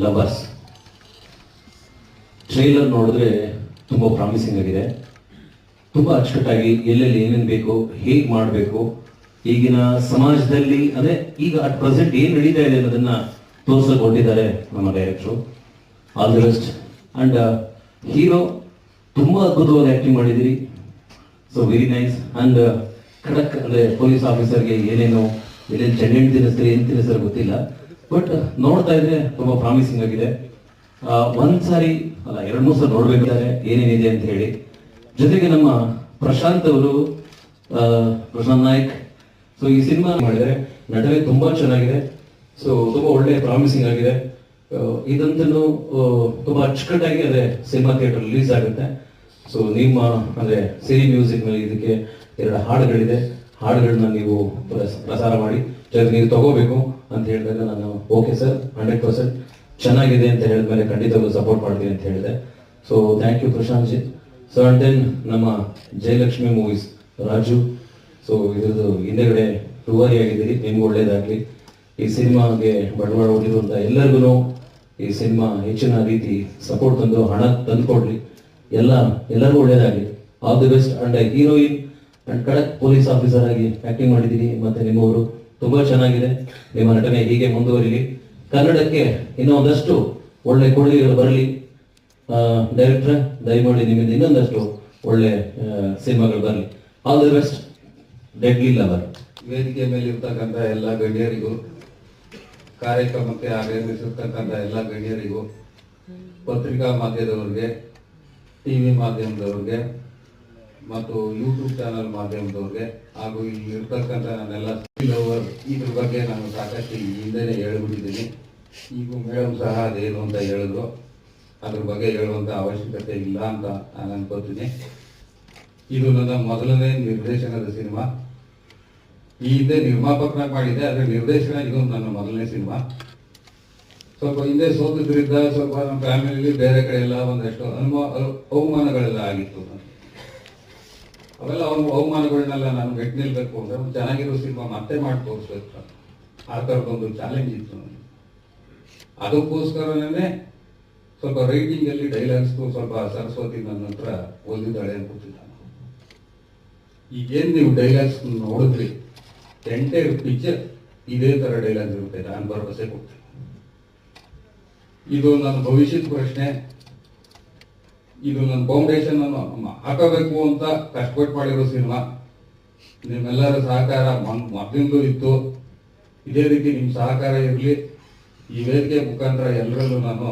Lovers trailer ನೋಡಿದ್ರೆ ತುಂಬ promising ಆಗಿದೆ. ತುಂಬ ಅಚ್ಚುಕಟ್ಟಾಗಿ ಎಲ್ಲೆಲ್ಲಿ ಏನೇನು ಬೇಕು ಹೇಗೆ ಮಾಡಬೇಕು, ಈಗಿನ ಸಮಾಜದಲ್ಲಿ, ಅಂದರೆ ಈಗ ಅಟ್ ಪ್ರೆಸೆಂಟ್ ಏನು ನಡೀತಾ ಇದೆ ಅನ್ನೋದನ್ನ ತೋರ್ಸಕ್ಕೆ ಹೊರಟಿದ್ದಾರೆ ನಮ್ಮ ಡೈರೆಕ್ಟ್ರು all the best and hero ತುಂಬ ಅದ್ಭುತವಾಗಿ ಆ್ಯಕ್ಟಿಂಗ್ ಮಾಡಿದ್ದೀರಿ. ಸೊ ವೆರಿ ನೈಸ್ ಅಂಡ್ ಖಡಕ್, ಅಂದ್ರೆ ಪೊಲೀಸ್ ಆಫೀಸರ್ಗೆ ಏನೇನು ಎಲ್ಲೆಲ್ಲಿ ಚೆಂಡೆಣ್ಣು ತಿನ್ನಿಸ್ತಾರೆ ಏನು ತಿನ್ನಿಸ್ತಾರೆ ಗೊತ್ತಿಲ್ಲ. ಬಟ್ ನೋಡ್ತಾ ಇದ್ರೆ ತುಂಬಾ ಪ್ರಾಮಿಸಿಂಗ್ ಆಗಿದೆ. ಒಂದ್ಸಾರಿ ಒಂದ್ ಸಾರಿ ಅಲ್ಲ, ಎರಡ್ ಮೂರು ಸಲ ನೋಡ್ಬೇಕಾದ್ರೆ ಏನೇನಿದೆ ಅಂತ ಹೇಳಿ. ಜೊತೆಗೆ ನಮ್ಮ ಪ್ರಶಾಂತ್ ಅವರು ಪ್ರಶಾಂತ್ ನಾಯ್ಕ್. ಸೊ ಈ ಸಿನಿಮಾ ಮಾಡಿದ್ರೆ ನಟನೆ ತುಂಬಾ ಚೆನ್ನಾಗಿದೆ. ಸೊ ತುಂಬಾ ಒಳ್ಳೆ ಪ್ರಾಮಿಸಿಂಗ್ ಆಗಿದೆ. ಇದಂತೂ ತುಂಬಾ ಅಚ್ಚುಕಟ್ಟಾಗಿ ಅದೇ ಸಿನಿಮಾ ಥಿಯೇಟರ್ ರಿಲೀಸ್ ಆಗುತ್ತೆ. ಸೊ ನಿಮ್ಮ, ಅಂದ್ರೆ, ಸಿರಿ ಮ್ಯೂಸಿಕ್ನಲ್ಲಿ ಇದಕ್ಕೆ ಎರಡು ಹಾಡುಗಳಿದೆ. ಹಾಡುಗಳನ್ನ ನೀವು ಪ್ರಸ- ಪ್ರಸಾರ ಮಾಡಿ. ಜೊತೆಗೆ ನೀವು ತಗೋಬೇಕು. ಅಂತ ಹೇಳಿದಾಗ ನಾನು ಓಕೆ ಸರ್ ಹಂಡ್ರೆಡ್ ಪರ್ಸೆಂಟ್ ಚೆನ್ನಾಗಿದೆ ಅಂತ ಹೇಳಿದ್ಮೇಲೆ ಖಂಡಿತವಾಗ್ಲೂ ಸಪೋರ್ಟ್ ಮಾಡ್ತೀನಿ ಅಂತ ಹೇಳಿದೆ. So thank you Prashanth ji so and then ನಮ್ಮ ಜಯಲಕ್ಷ್ಮಿ ಮೂವೀಸ್ ರಾಜು. ಸೊ ಇದ್ರದ್ದು ಹಿಂದೆಗಡೆ ರೂವಾರಿ ಆಗಿದ್ದೀರಿ, ನಿಮ್ಗೆ ಒಳ್ಳೇದಾಗಲಿ. ಈ ಸಿನಿಮಾಗೆ ಬಂಡವಾಳ ಅಂತ ಎಲ್ಲರಿಗೂ ಈ ಸಿನಿಮಾ ಹೆಚ್ಚಿನ ರೀತಿ ಸಪೋರ್ಟ್ ತಂದು ಹಣ ತಂದುಕೊಡ್ಲಿ. ಎಲ್ಲ, ಎಲ್ಲರಿಗೂ ಒಳ್ಳೇದಾಗಲಿ. All the best and heroine and kadak police officer ಆಗಿ ಆಕ್ಟಿಂಗ್ ಮಾಡಿದ್ದೀರಿ ಮತ್ತೆ ನಿಮ್ಮವರು ತುಂಬಾ ಚೆನ್ನಾಗಿದೆ. ನಿಮ್ಮ ನಟನೆ ಹೀಗೆ ಮುಂದುವರಿಲಿ. ಕನ್ನಡಕ್ಕೆ ಇನ್ನೂ ಒಂದಷ್ಟು ಒಳ್ಳೆ ಕೊಡುಗೆಗಳು ಬರಲಿ. ಡೈರೆಕ್ಟರ್ ದಯಮಾಡಿ ನಿಮ್ಮಿಂದ ಇನ್ನೊಂದಷ್ಟು ಒಳ್ಳೆ ಸಿನಿಮಾಗಳು ಬರಲಿ. All the best deadly lover ವೇದಿಕೆ ಮೇಲೆ ಇರ್ತಕ್ಕಂಥ ಎಲ್ಲ ಗಣ್ಯರಿಗೂ, ಕಾರ್ಯಕ್ರಮಕ್ಕೆ ಆಗಮಿಸಿರ್ತಕ್ಕಂಥ ಎಲ್ಲ ಗಣ್ಯರಿಗೂ, ಪತ್ರಿಕಾ ಮಾಧ್ಯಮದವ್ರಿಗೆ, ಟಿವಿ ಮಾಧ್ಯಮದವ್ರಿಗೆ ಮತ್ತು ಯೂಟ್ಯೂಬ್ ಚಾನಲ್ ಮಾಧ್ಯಮದವ್ರಿಗೆ ಹಾಗೂ ಇಲ್ಲಿ ಇರ್ತಕ್ಕಂಥ ನನ್ನೆಲ್ಲ ಲವರ್ ಇದ್ರ ಬಗ್ಗೆ ನಾನು ಸಾಕಷ್ಟು ಹಿಂದೆನೇ ಹೇಳ್ಬಿಟ್ಟಿದ್ದೀನಿ. ಈಗೂ ಮೇಡಮ್ ಸಹ ಅದೇನು ಅಂತ ಹೇಳಿದ್ರು. ಅದ್ರ ಬಗ್ಗೆ ಹೇಳುವಂತ ಅವಶ್ಯಕತೆ ಇಲ್ಲ ಅಂತ ನಾನು ಅನ್ಕೋತೀನಿ ಇದು ನನ್ನ ಮೊದಲನೇ ನಿರ್ದೇಶನದ ಸಿನಿಮಾ. ಈ ಹಿಂದೆ ನಿರ್ಮಾಪಕನಾಗಿ ಮಾಡಿದ್ದೆ ಅದರ ನಿರ್ದೇಶನ ಇದು ನನ್ನ ಮೊದಲನೇ ಸಿನಿಮಾ. ಸ್ವಲ್ಪ ಹಿಂದೆ ಸೋತಿದ್ರಿಂದ ಸ್ವಲ್ಪ ನಮ್ಮ ಫ್ಯಾಮಿಲಿ ಬೇರೆ ಕಡೆ ಎಲ್ಲ ಒಂದಷ್ಟು ಅನುಮ ಅವಮಾನಗಳೆಲ್ಲ ಆಗಿತ್ತು. ಅವೆಲ್ಲ ಅವ್ನು ಬಹುಮಾನಗಳನ್ನೆಲ್ಲ ನಾನು ಗಟ್ಟಿ ನಿಲ್ಬೇಕು ಅಂದ್ರೆ ಒಂದು ಚೆನ್ನಾಗಿರೋ ಸಿನಿಮಾ ಮತ್ತೆ ಮಾಡಿ ತೋರಿಸ್ಬೇಕು ಆ ಥರದೊಂದು ಚಾಲೆಂಜ್ ಇತ್ತು ನನಗೆ ಅದಕ್ಕೋಸ್ಕರನೇ ಸ್ವಲ್ಪ ರೈಟಿಂಗ್ ಅಲ್ಲಿ ಡೈಲಾಗ್ಸ್ ಸ್ವಲ್ಪ ಸರಸ್ವತಿ ನನ್ನ ಹತ್ರ ಓದಿದ್ದಾಳೆ ಅನ್ಕೋತೀನಿ ನಾನು ಈಗೇನ್ ನೀವು ಡೈಲಾಗ್ಸ್ ನೋಡಿದ್ರಿ? ಎಂಟೈರ್ ಪಿಕ್ಚರ್ ಇದೇ ತರ ಡೈಲಾಗ್ಸ್ ಇರುತ್ತೆ. ನಾನು ಭರವಸೆ ಕೊಡ್ತೀನಿ. ಇದು ನನ್ನ ಭವಿಷ್ಯದ ಪ್ರಶ್ನೆ. ಇದು ನನ್ನ ಫೌಂಡೇಶನ್ ಅನ್ನು ಹಾಕಬೇಕು ಅಂತ ಕಷ್ಟಪಟ್ಟು ಮಾಡಿರೋ ಸಿನಿಮಾ. ನಿಮ್ಮೆಲ್ಲರ ಸಹಕಾರ ಮೊದಲಿಂದಲೂ ಇತ್ತು. ಇದೇ ರೀತಿ ನಿಮ್ಮ ಸಹಕಾರ ಇರಲಿ. ಈ ವೇದಿಕೆ ಮುಖಾಂತರ ಎಲ್ಲರಲ್ಲೂ ನಾನು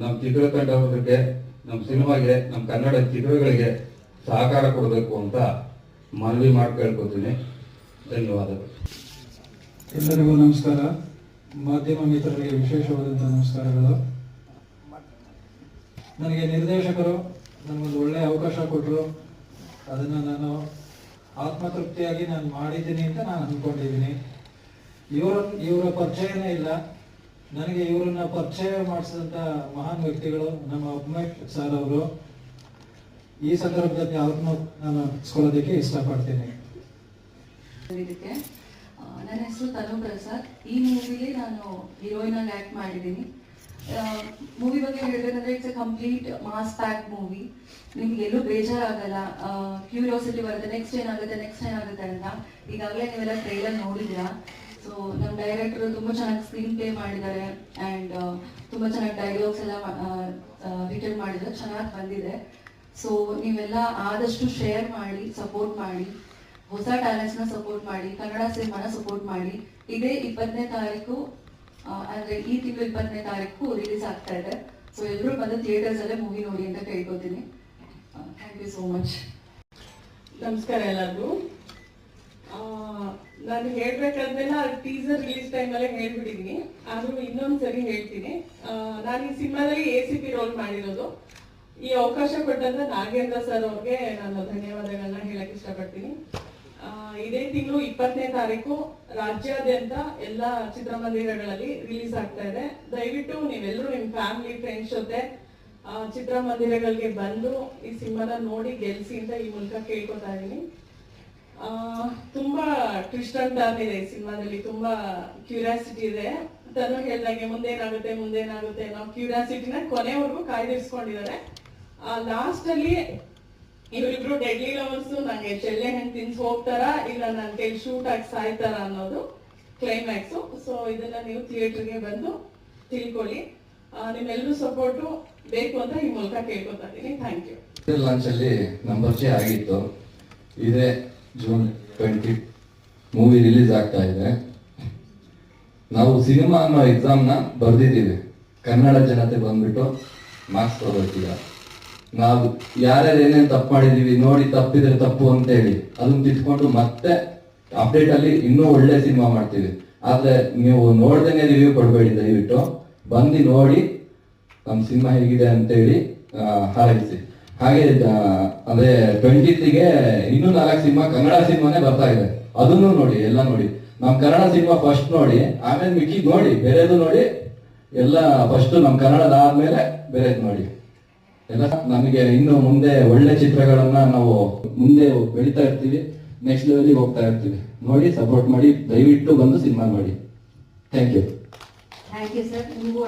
ನಮ್ಮ ಚಿತ್ರತಂಡವರಿಗೆ ನಮ್ಮ ಸಿನಿಮಾಗೆ ನಮ್ಮ ಕನ್ನಡ ಚಿತ್ರಗಳಿಗೆ ಸಹಕಾರ ಕೊಡಬೇಕು ಅಂತ ಮನವಿ ಮಾಡಿ ಕೇಳ್ಕೊತೀನಿ. ಧನ್ಯವಾದಗಳು. ಎಲ್ಲರಿಗೂ ನಮಸ್ಕಾರ. ಮಾಧ್ಯಮ ಮಿತ್ರರಿಗೆ ವಿಶೇಷವಾದಂಥ ನಮಸ್ಕಾರಗಳು. ನನಗೆ ನಿರ್ದೇಶಕರು ನನಗೊಂದು ಒಳ್ಳೆಯ ಅವಕಾಶ ಕೊಟ್ಟರು ಅದನ್ನು ನಾನು ಆತ್ಮತೃಪ್ತಿಯಾಗಿ ನಾನು ಮಾಡಿದ್ದೀನಿ ಅಂತ ನಾನು ಅಂದ್ಕೊಂಡಿದ್ದೀನಿ ಇವರ ಇವರ ಪರಿಚಯನೇ ಇಲ್ಲ. ನನಗೆ ಇವರನ್ನ ಪರಿಚಯ ಮಾಡಿಸಿದಂಥ ಮಹಾನ್ ವ್ಯಕ್ತಿಗಳು ನಮ್ಮ ಅಬ್ಮೇಟ್ ಸರ್ ಅವರು. ಈ ಸಂದರ್ಭದಲ್ಲಿ ಅವ್ರನ್ನೂ ನಾನು ಸ್ಕೊಳ್ಳೋದಕ್ಕೆ ಇಷ್ಟಪಡ್ತೀನಿ. ನನ್ನ ಹೆಸರು ತನು ಪ್ರಸಾದ್ ಈ ಮೂವಿಲಿ ನಾನು ಹೀರೋಯಿನ್ ಆಗಿ ಆಕ್ಟ್ ಮಾಡಿದ್ದೀನಿ. ಮೂವಿ ಬಗ್ಗೆ ಹೇಳ್ಬೇಕಂದ್ರೆ it's a complete mass pack movie ನಿಮ್ಗೆ ಎಲ್ಲೂ ಬೇಜಾರಾಗಲ್ಲ. ಕ್ಯೂರಿಯಾಸಿಟಿ ಬರುತ್ತೆ. ನೆಕ್ಸ್ಟ್ ಏನಾಗುತ್ತೆ? ನೆಕ್ಸ್ಟ್ ಏನಾಗುತ್ತೆ ಅಂತ. ಈಗಾಗಲೇ ನೀವೆಲ್ಲ ಟ್ರೈಲರ್ ನೋಡಿದ್ರಾ ಸೊ ನಮ್ಮ ಡೈರೆಕ್ಟರ್ ತುಂಬಾ ಚೆನ್ನಾಗಿ ಸ್ಕ್ರೀನ್ ಪ್ಲೇ ಮಾಡಿದ್ದಾರೆ ಆ್ಯಂಡ್ ತುಂಬಾ ಚೆನ್ನಾಗಿ ಡೈಲಾಗ್ಸ್ ಎಲ್ಲ ರಿಟರ್ನ್ ಮಾಡಿದ್ದಾರೆ. ಚೆನ್ನಾಗಿ ಬಂದಿದೆ. ಸೊ ನೀವೆಲ್ಲ ಆದಷ್ಟು ಶೇರ್ ಮಾಡಿ ಸಪೋರ್ಟ್ ಮಾಡಿ. ಹೊಸ ಟ್ಯಾಲೆಂಟ್ಸ್ನ ಸಪೋರ್ಟ್ ಮಾಡಿ, ಕನ್ನಡ ಸಿನಿಮಾನ ಸಪೋರ್ಟ್ ಮಾಡಿ. ಇದೇ ಇಪ್ಪತ್ತನೇ ತಾರೀಕು ಅಂದ್ರೆ ಈ ತಿಂಗಳು ಇಪ್ಪತ್ತನೇ ತಾರೀಕು ರಿಲೀಸ್ ಆಗ್ತಾ ಇದೆ. ಸೊ ಎಲ್ಲರೂ ಬಂದು ಥಿಯೇಟರ್ಸ್ ಅಲ್ಲೇ ಮೂವಿ ನೋಡಿ ಅಂತ ಕೇಳ್ಕೊತೀನಿ. ಥ್ಯಾಂಕ್ ಯು ಸೋ ಮಚ್ ನಮಸ್ಕಾರ ಎಲ್ಲರಿಗೂ. ನಾನು ಹೇಳ್ಬೇಕಂದ್ರೆ ಟೀಸರ್ ರಿಲೀಸ್ ಟೈಮಲ್ಲೇ ಹೇಳ್ಬಿಟ್ಟಿದ್ದೀನಿ ಆದ್ರೂ ಇನ್ನೊಂದ್ಸರಿ ಹೇಳ್ತೀನಿ. ನಾನು ಈ ಸಿನಿಮಾದಲ್ಲಿ ಎ ಸಿ ಪಿ ರೋಲ್ ಮಾಡಿರೋದು. ಈ ಅವಕಾಶ ಕೊಟ್ಟಂತ ನಾಗೇಂದ್ರ ಸರ್ ಅವ್ರಿಗೆ ನಾನು ಧನ್ಯವಾದಗಳನ್ನ ಹೇಳಕ್ ಇಷ್ಟಪಡ್ತೀನಿ. ಇದೇ ತಿಂಗಳು ಇಪ್ಪತ್ತನೇ ತಾರೀಕು ರಾಜ್ಯಾದ್ಯಂತ ಎಲ್ಲ ಚಿತ್ರಮಂದಿರಗಳಲ್ಲಿ ರಿಲೀಸ್ ಆಗ್ತಾ ಇದೆ. ದಯವಿಟ್ಟು ನೀವೆಲ್ಲರೂ ನಿಮ್ ಫ್ಯಾಮಿಲಿ ಫ್ರೆಂಡ್ಸ್ ಜೊತೆ ಚಿತ್ರಮಂದಿರಗಳಿಗೆ ಬಂದು ಈ ಸಿನಿಮಾನ ನೋಡಿ ಗೆಲ್ಸಿ ಅಂತ ಈ ಮೂಲಕ ಕೇಳ್ಕೊತಾ ಇದೀನಿ ಆ, ತುಂಬಾ ಟ್ವಿಸ್ಟ್ ಅಂತ ಇದೆ ಈ ಸಿನಿಮಾದಲ್ಲಿ ತುಂಬಾ ಕ್ಯೂರಿಯಾಸಿಟಿ ಇದೆ. ತನು ಹೇಳ್ದಂಗೆ ಮುಂದೇನಾಗುತ್ತೆ ಮುಂದೇನಾಗುತ್ತೆ ಅನ್ನೋ ಕ್ಯೂರಿಯಾಸಿಟಿನ ಕೊನೆವರೆಗೂ ಕಾಯ್ದಿರಿಸ್ಕೊಂಡಿದ್ದಾರೆ. ಲಾಸ್ಟ್ ಅಲ್ಲಿ ಇವರಿಬ್ರು ಡೆಡ್ಲಿ ಲವರ್ಸ್ ನಂಗೆ ಚೆಲ್ಲೆ ಹೆಂಗ್ ತಿನ್ಸ್ ಹೋಗ್ತಾರ ಇಲ್ಲ ನನ್ ಕೈ ಶೂಟ್ ಆಗಿ ಸಾಯ್ತಾರ ಅನ್ನೋದು ಕ್ಲೈಮ್ಯಾಕ್ಸ್ ಸೊ ಇದನ್ನ ನೀವು ಥಿಯೇಟರ್ಗೆ ಬಂದು ತಿಳ್ಕೊಳ್ಳಿ. ನಿಮ್ಮೆಲ್ಲರೂ ಸಪೋರ್ಟು ಬೇಕು ಅಂತ ಈ ಮೂಲಕ ಕೇಳ್ಕೊತಾ ಇದ್ದೀನಿ. ಥ್ಯಾಂಕ್ ಯು ಲಾಂಚ್ ಅಲ್ಲಿ ನಮ್ಮ ಪರಿಚಯ ಆಗಿತ್ತು. ಇದೇ ಜೂನ್ ಟ್ವೆಂಟಿ ಮೂವಿ ರಿಲೀಸ್ ಆಗ್ತಾ ಇದೆ. ನಾವು ಸಿನಿಮಾ ಅನ್ನೋ ಎಕ್ಸಾಮ್ನ ಬರ್ದಿದ್ದೀವಿ. ಕನ್ನಡ ಜನತೆ ಬಂದ್ಬಿಟ್ಟು ಮಾರ್ಕ್ಸ್ ತಗೋತೀಗ ನಾವು ಯಾರ್ಯಾರು ಏನೇನು ತಪ್ಪು ಮಾಡಿದೀವಿ ನೋಡಿ ತಪ್ಪಿದ್ರೆ ತಪ್ಪು ಅಂತ ಹೇಳಿ ಅದನ್ನ ತಿದ್ಕೊಂಡು ಮತ್ತೆ ಅಪ್ಡೇಟ್ ಅಲ್ಲಿ ಇನ್ನೂ ಒಳ್ಳೆ ಸಿನಿಮಾ ಮಾಡ್ತೀವಿ. ಆದ್ರೆ ನೀವು ನೋಡ್ದೇನೆ ರಿವ್ಯೂ ಕೊಡ್ಬೇಡಿ ದಯವಿಟ್ಟು. ಬಂದು ನೋಡಿ ನಮ್ಮ ಸಿನಿಮಾ ಹೇಗಿದೆ ಅಂತೇಳಿ ಹಾರೈಸಿ. ಹಾಗೆ ಅಂದ್ರೆ ಅಂದ್ರೆ ಟ್ವೆಂಟಿತ್ಗೆ ಇನ್ನೂ ನಾಲ್ಕು ಸಿನಿಮಾ ಕನ್ನಡ ಸಿನಿಮಾನೇ ಬರ್ತಾ ಇದೆ. ಅದನ್ನು ನೋಡಿ, ಎಲ್ಲ ನೋಡಿ. ನಮ್ ಕನ್ನಡ ಸಿನಿಮಾ ಫಸ್ಟ್ ನೋಡಿ, ಆಮೇಲೆ ಮಿಕ್ಕಿ ನೋಡಿ, ಬೇರೆದು ನೋಡಿ, ಎಲ್ಲ ಫಸ್ಟ್ ನಮ್ ಕನ್ನಡದ ಆದ್ಮೇಲೆ ಬೇರೆದು ನೋಡಿ. ನಮಗೆ ಇನ್ನು ಮುಂದೆ ಒಳ್ಳೆ ಚಿತ್ರಗಳನ್ನ ನಾವು ಮುಂದೆ ಬೆಳಿತಾ ಇರ್ತೀವಿ. ನೆಕ್ಸ್ಟ್ ಲೆವೆಲ್ಗೆ ಹೋಗ್ತಾ ಇರ್ತೀವಿ. ನೋಡಿ ಸಪೋರ್ಟ್ ಮಾಡಿ, ದಯವಿಟ್ಟು ಬಂದು ಸಿನಿಮಾ ಮಾಡಿ thank you thank you sir ನಿಮಗೂ